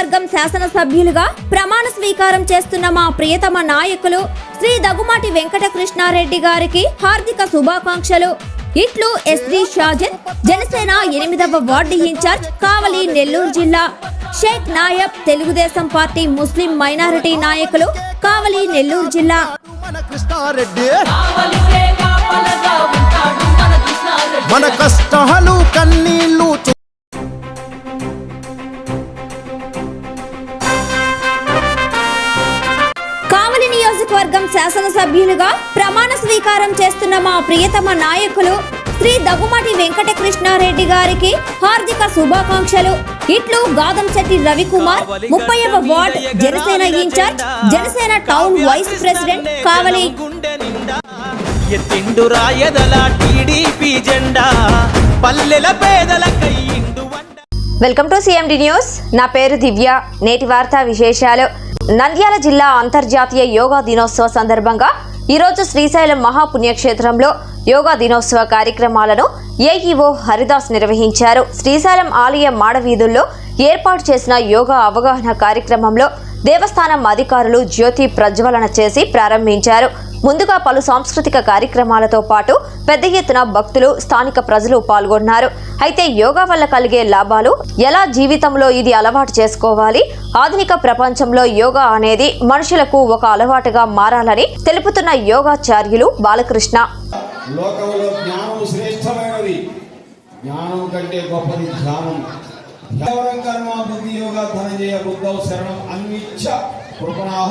నియోజకవర్గం శాసనసభ్యులుగా ప్రమాణ స్వీకారం చేస్తున్న మా ప్రియతమ నాయకులు శ్రీ దగుమాటి వెంకట కృష్ణారెడ్డి గారికి హార్దిక శుభాకాంక్షలు. ఇట్లు ఎస్డి షాజన్ జనసేన ఎనిమిదవ వార్డు ఇన్ఛార్జ్ కావలి నెల్లూరు జిల్లా. షేక్ నాయబ్ తెలుగుదేశం పార్టీ ముస్లిం మైనారిటీ నాయకులు కావలి నెల్లూరు జిల్లా. మన కష్టాలు శాసనసభ్యులుగా ప్రమాణ స్వీకారం చేస్తున్న మా ప్రియతమ నాయకులు శ్రీ దగ్గుమాటి వెంకట కృష్ణారెడ్డి గారికి హార్దిక శుభాకాంక్షలు. ఇట్లు గాదంశెట్టి రవికుమార్ ముప్పైవ ward Janasena incharge Janasena town vice president Kavali. గుండె నిండా ఎత్తిండు రాయదల టీడీపీ జెండా పల్లెల పేదల కయ్యిండు వండ. Welcome to CMD news. నా పేరు దివ్య. నేటి వార్తా విశేషాలు. నంద్యాల జిల్లా అంతర్జాతీయ యోగా దినోత్సవ సందర్భంగా ఈరోజు శ్రీశైలం మహాపుణ్యక్షేత్రంలో యోగా దినోత్సవ కార్యక్రమాలను ఏఈఓ హరిదాస్ నిర్వహించారు. శ్రీశైలం ఆలయ మాడవీధుల్లో ఏర్పాటు చేసిన యోగా అవగాహన కార్యక్రమంలో దేవస్థానం అధికారులు జ్యోతి ప్రజ్వలన చేసి ప్రారంభించారు. ముందుగా పలు సాంస్కృతిక కార్యక్రమాలతో పాటు పెద్ద ఎత్తున భక్తులు స్థానిక ప్రజలు పాల్గొన్నారు. అయితే యోగా వల్ల కలిగే లాభాలు ఎలా జీవితంలో ఇది అలవాటు చేసుకోవాలి ఆధునిక ప్రపంచంలో యోగా అనేది మనుషులకు ఒక అలవాటుగా మారాలని తెలుపుతున్న యోగాచార్యులు బాలకృష్ణ. లోకంలో జ్ఞానం శ్రేష్టమైనది. జ్ఞానం కంటే గొప్పది ధ్యానం. కర్మ బుద్ధి యోగా ధనంజయ బుద్ధ శరణం. అన్విచ్చ కృపణాహ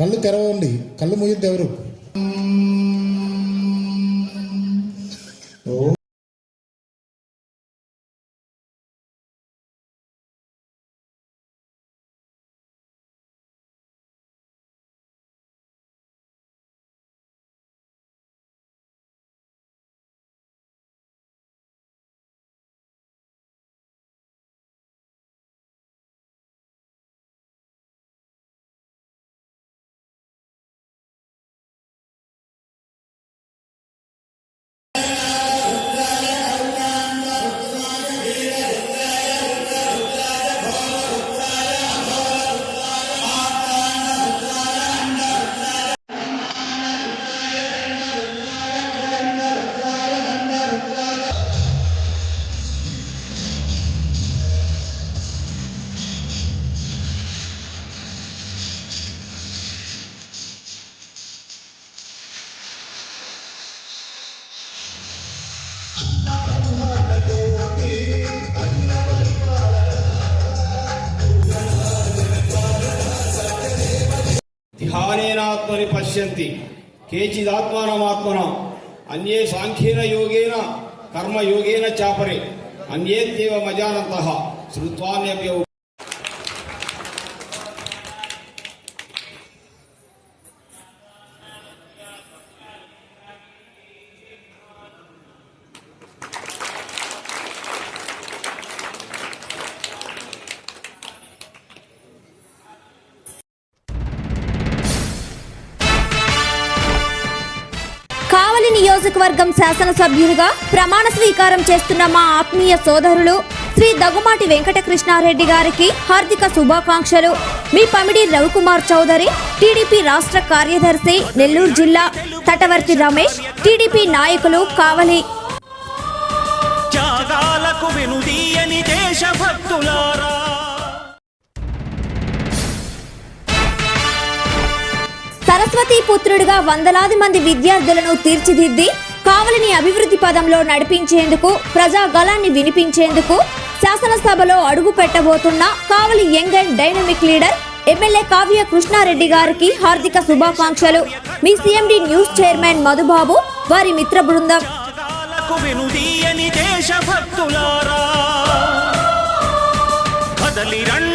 కళ్ళు తెరవండి. కళ్ళు మూయద్దు ఎవరు? ధ్యానేనాత్మని పశ్యంతి. కేచిదాత్మానమాత్మన అన్యే సాంఖ్యేన యోగేన కర్మయోగేన చాపరే. అన్యేత్యేవ మజానంత శ్రుత్వాన్యప్య నియోజకవర్గం శాసనసభ్యులుగా ప్రమాణ స్వీకారం చేస్తున్న మా ఆత్మీయ సోదరులు శ్రీ దగ్గుమాటి వెంకటకృష్ణారెడ్డి గారికి హార్దిక శుభాకాంక్షలు. మీ పమిడి రవికుమార్ చౌదరి టీడీపీ రాష్ట్ర కార్యదర్శి నెల్లూరు జిల్లా తటవర్తి రమేష్ టీడీపీ నాయకులు కావలి. త్యాగాలకు వినుదీయని దేశభక్తులారా. సరస్వతి పుత్రుడిగా వందలాది మంది విద్యార్థులను తీర్చిదిద్ది కావలిని అభివృద్ధి పదంలో నడిపించేందుకు ప్రజా గళాన్ని వినిపించేందుకు శాసనసభలో అడుగు పెట్టబోతున్న Kavali young and dynamic leader MLA Kavya Krishna Reddy గారికి హార్దిక శుభాకాంక్షలు. మీ సిఎండి న్యూస్ చైర్మన్ మధుబాబు వారి మిత్ర బృందం.